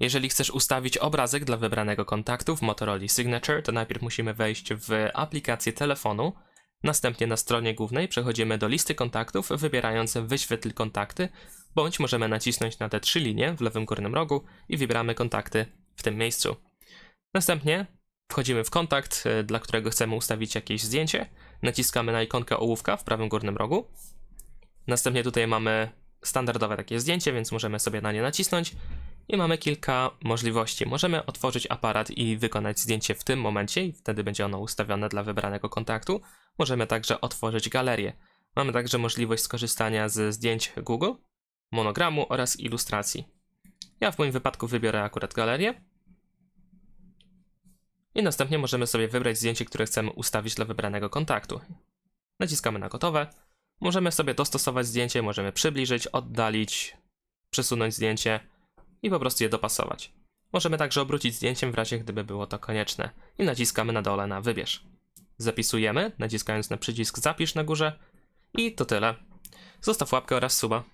Jeżeli chcesz ustawić obrazek dla wybranego kontaktu w Motorola Signature, to najpierw musimy wejść w aplikację telefonu. Następnie na stronie głównej przechodzimy do listy kontaktów, wybierając wyświetl kontakty, bądź możemy nacisnąć na te trzy linie w lewym górnym rogu i wybieramy kontakty w tym miejscu. Następnie wchodzimy w kontakt, y, dla którego chcemy ustawić jakieś zdjęcie. Naciskamy na ikonkę ołówka w prawym górnym rogu. Następnie tutaj mamy standardowe takie zdjęcie, więc możemy sobie na nie nacisnąć i mamy kilka możliwości. Możemy otworzyć aparat i wykonać zdjęcie w tym momencie i wtedy będzie ono ustawione dla wybranego kontaktu. Możemy także otworzyć galerię. Mamy także możliwość skorzystania ze zdjęć Google, monogramu oraz ilustracji. Ja w moim wypadku wybiorę akurat galerię. I następnie możemy sobie wybrać zdjęcie, które chcemy ustawić dla wybranego kontaktu. Naciskamy na gotowe. Możemy sobie dostosować zdjęcie, możemy przybliżyć, oddalić, przesunąć zdjęcie i po prostu je dopasować. Możemy także obrócić zdjęciem w razie gdyby było to konieczne i naciskamy na dole na wybierz. Zapisujemy, naciskając na przycisk zapisz na górze i to tyle. Zostaw łapkę oraz suba.